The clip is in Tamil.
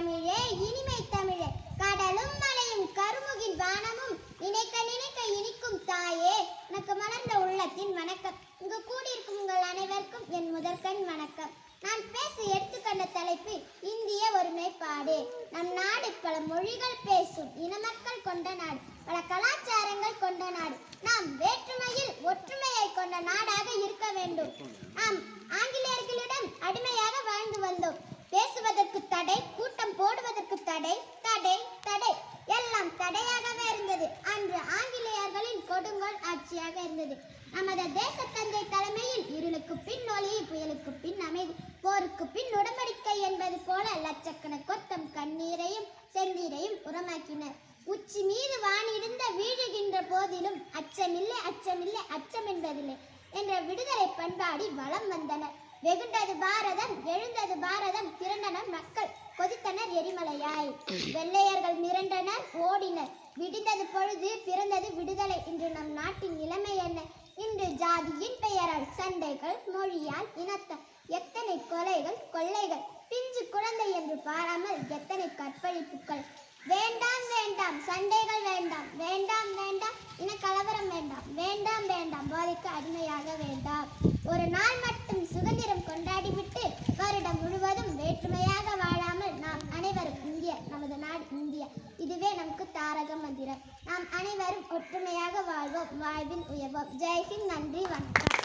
தமிழே இனிமை தமிழே. கடலும் மலையும் கருமுகில் வானமும் நினைக்க நினைக்க இனிக்கும் தாயே. எனக்கு மலர்ந்த உள்ளத்தின் வணக்கம். இங்கு கூடியிருக்கும் உங்கள் அனைவருக்கும் என் முதற்கண் வணக்கம். நான் பேச எடுத்துக்கொண்ட தலைப்பு இந்திய ஒருமைப்பாடு. நம் நாடு பல மொழிகள் பேசும் இனமக்கள் கொண்ட நாடு பல கலாச்சாரங்கள் கொண்ட நாடு. நாம் வேற்றுமையில் ஒற்றுமையை கொண்ட நாடாக இருக்க வேண்டும். நாம் ஆங்கிலேயர்களிடம் அடிமையாக வாழ்ந்து வந்தோம். பேசுவதற்கு தடை கூட்டம் போடுவதற்கு தடை தடை தடை. எல்லாம் தடையாகவே இருந்தது. அன்று ஆங்கிலேயர்களின் கொடுங்கோல் ஆட்சியாக இருந்தது. நமது தேசத்தந்தை தலைமையில் இருளுக்கு பின் ஒளி புயலுக்கு பின் அமைதி போருக்கு பின் உடம்படிக்கை என்பது போல லட்சக்கணக்கொத்தம் கண்ணீரையும் செந்நீரையும் உரமாக்கினர். உச்சி மீது வானிடுந்த வீழுகின்ற போதிலும் அச்சமில்லை அச்சமில்லை அச்சம் என்பதில்லை என்ற விடுதலை பண்பாடி வலம் வந்தனர். வெகுண்டது பாரதம் எழுந்தது பாரதம் திரண்டனர் மக்கள். கொதித்தனர் எரிமலையாய். வெள்ளையர்கள் மிரண்டனர் ஓடினர். விடிந்தது பொழுது பிறந்தது விடுதலை இன்று நம் நாட்டின் நிலைமை என்ன? இன்று ஜாதியின் பெயரால் சண்டைகள் மொழியால் இனத்தால் எத்தனை கொலைகள் கொள்ளைகள். பிஞ்சு குழந்தை என்று பாராமல் எத்தனை கற்பழிப்புகள். வேண்டாம் வேண்டாம். சண்டைகள் வேண்டாம். வேண்டாம் வேண்டாம். இன கலவரம் வேண்டாம். வேண்டாம் வேண்டாம். போதைக்கு அடிமையாக வேண்டாம். ஒரு நாள் மட்டும் சுதந்திரம் கொண்டாடிவிட்டு வருடம் முழுவதும் வேற்றுமையாக வாழாமல் நாம் அனைவரும் இந்திய நமது நாடு இந்தியா இதுவே நமக்கு தாரக மந்திரம். நாம் அனைவரும் ஒற்றுமையாக வாழ்வோம். வாழ்வில் உயர்வோம். ஜெய்ஹிந்த் நன்றி வணக்கம்.